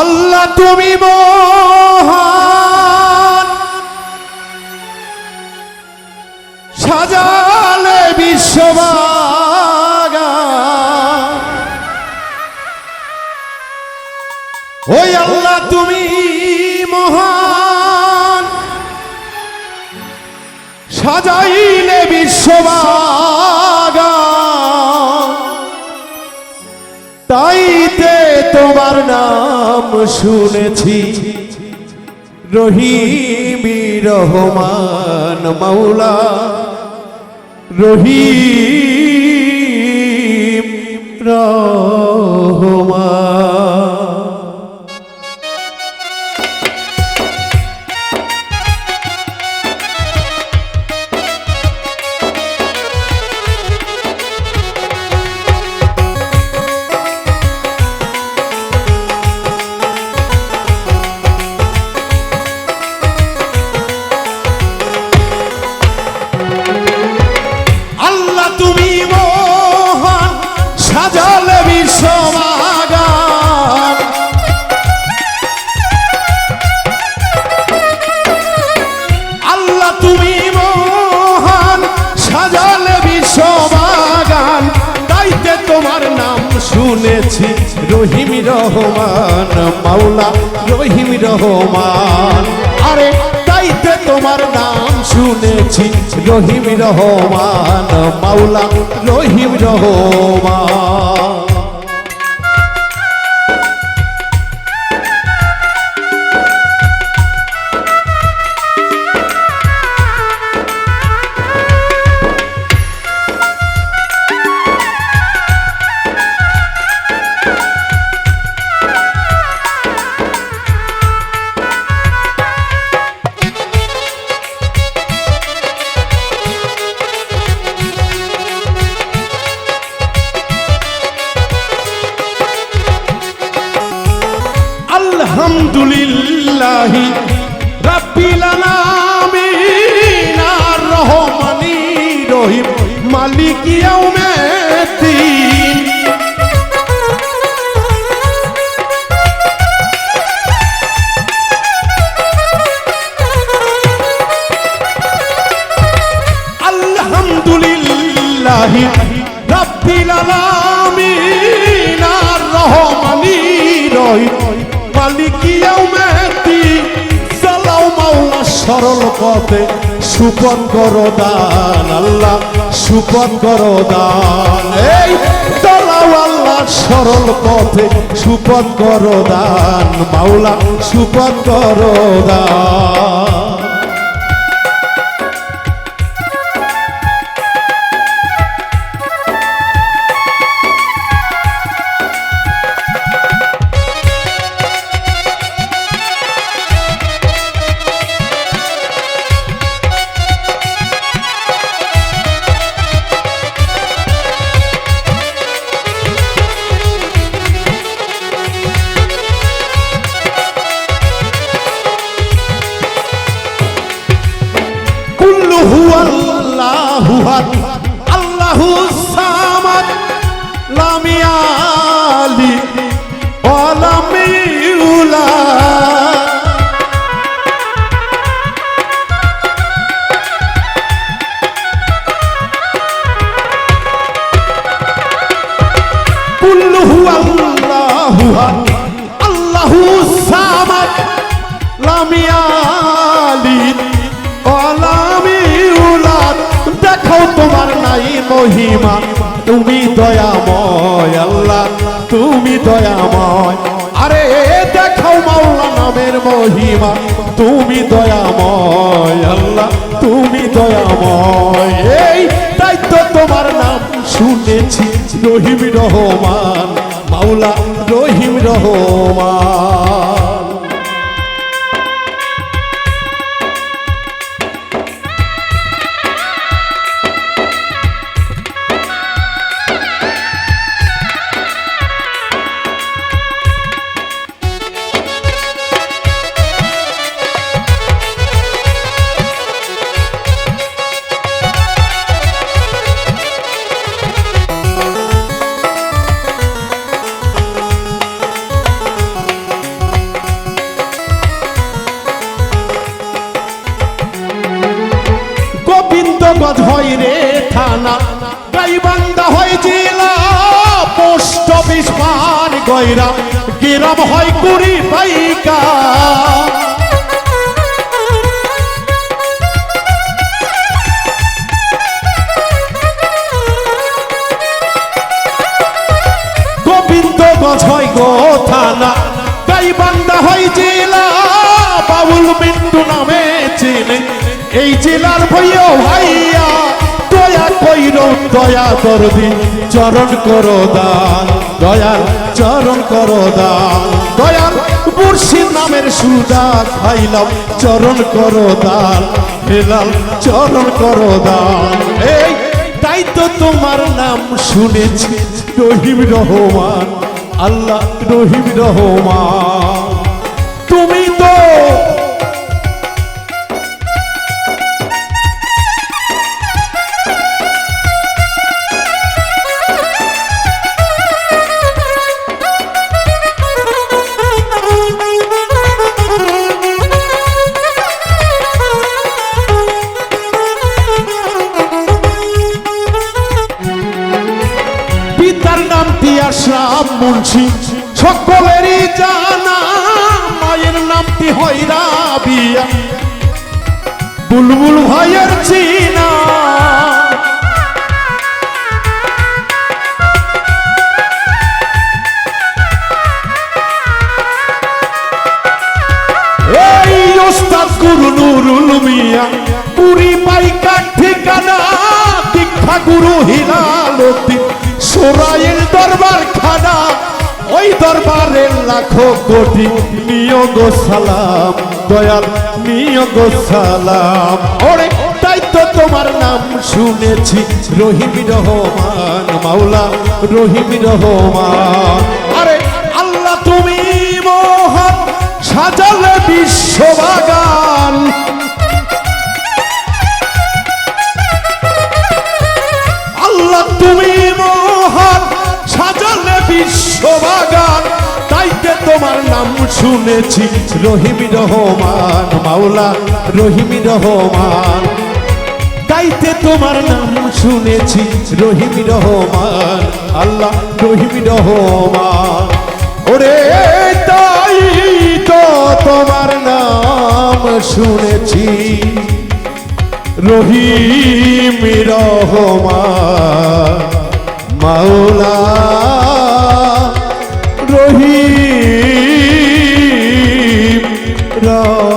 আল্লাহ তুমি মহান। সাজালে বিশ্ববাগা ওই আল্লাহ তুমি মহান। সাজাইলে বিশ্ববাগা নাম শুনেছি। রহিমি রহমান মৌলা রহিম রহমান শুনেছি রহিম রহমান, মাওলা রহিম রহমান। আরে তাইতে তোমার নাম শুনেছি রহিম রহমান, মাওলা রহিম রহমান। আলহামদুলিল্লাহি রাব্বিল আলামিন আর রহমানি রহিম। মালিক ইয়াউমিদ্দিন। আলহামদুলিল্লাহি রাব্বিল আলামিন সরল পথে সুপন করো দান আল্লাহ সুপন করো দান এই দলাও আল্লাহ সরল পথে সুপন করো দান মাওলা সুপন করো দান roda মহিমা, তুমি দয়াময় আল্লাহ, তুমি দয়াময়। আরে দেখো মাওলা নামের মহিমা, তুমি দয়াময় আল্লাহ, তুমি দয়াময়। এই তাই তো তোমার নাম শুনেছি রহিম রহমান, মাওলা রহিম রহমান। হয় রে থানা। গাইবান্ধা হয় জেলা পোস্ট অফিস পান গয়রা। গেরাম হয় কুড়ি পাইকা। জেলার ভৈয় ভাইয়া দয়া কইর, দয়া করবি, চরণ করো দান। দয়াল, চরণ করো দান। দয়াল, মুর্শিদ নামের সুদা খাইলাম চরণ করো দান। হেলাল, চরণ করো দান। এই তাই তো তোমার নাম শুনেছি রহিম রহমান। আল্লাহ রহিম রহমান। মুন্সি সকলেরই জানা মায়ের নামটি হয় রাবিয়া। বুলবুল ভাইয়ের চিনা লাখো কোটি নিয়োগ সালাম, দয়াল নিয়োগ সালাম। ওরে, তাই তো তোমার নাম শুনেছি, রহিম রহমান, মাওলা রহিম রহমান। আরে, আল্লাহ তুমি মহান, সাজালে বিশ্ববাগান আল্লাহ তুমি মহান, সাজালে বিশ্ববাগান তোমার নাম শুনেছি, রহিম রহমান, মাওলা রহিম রহমান। তাইতে তোমার নাম শুনেছি, রহিম রহমান, আল্লাহ রহিম রহমান। ওরে তাই তো তোমার নাম শুনেছি, রহিম রহমান। মাওলা রহিম রহমান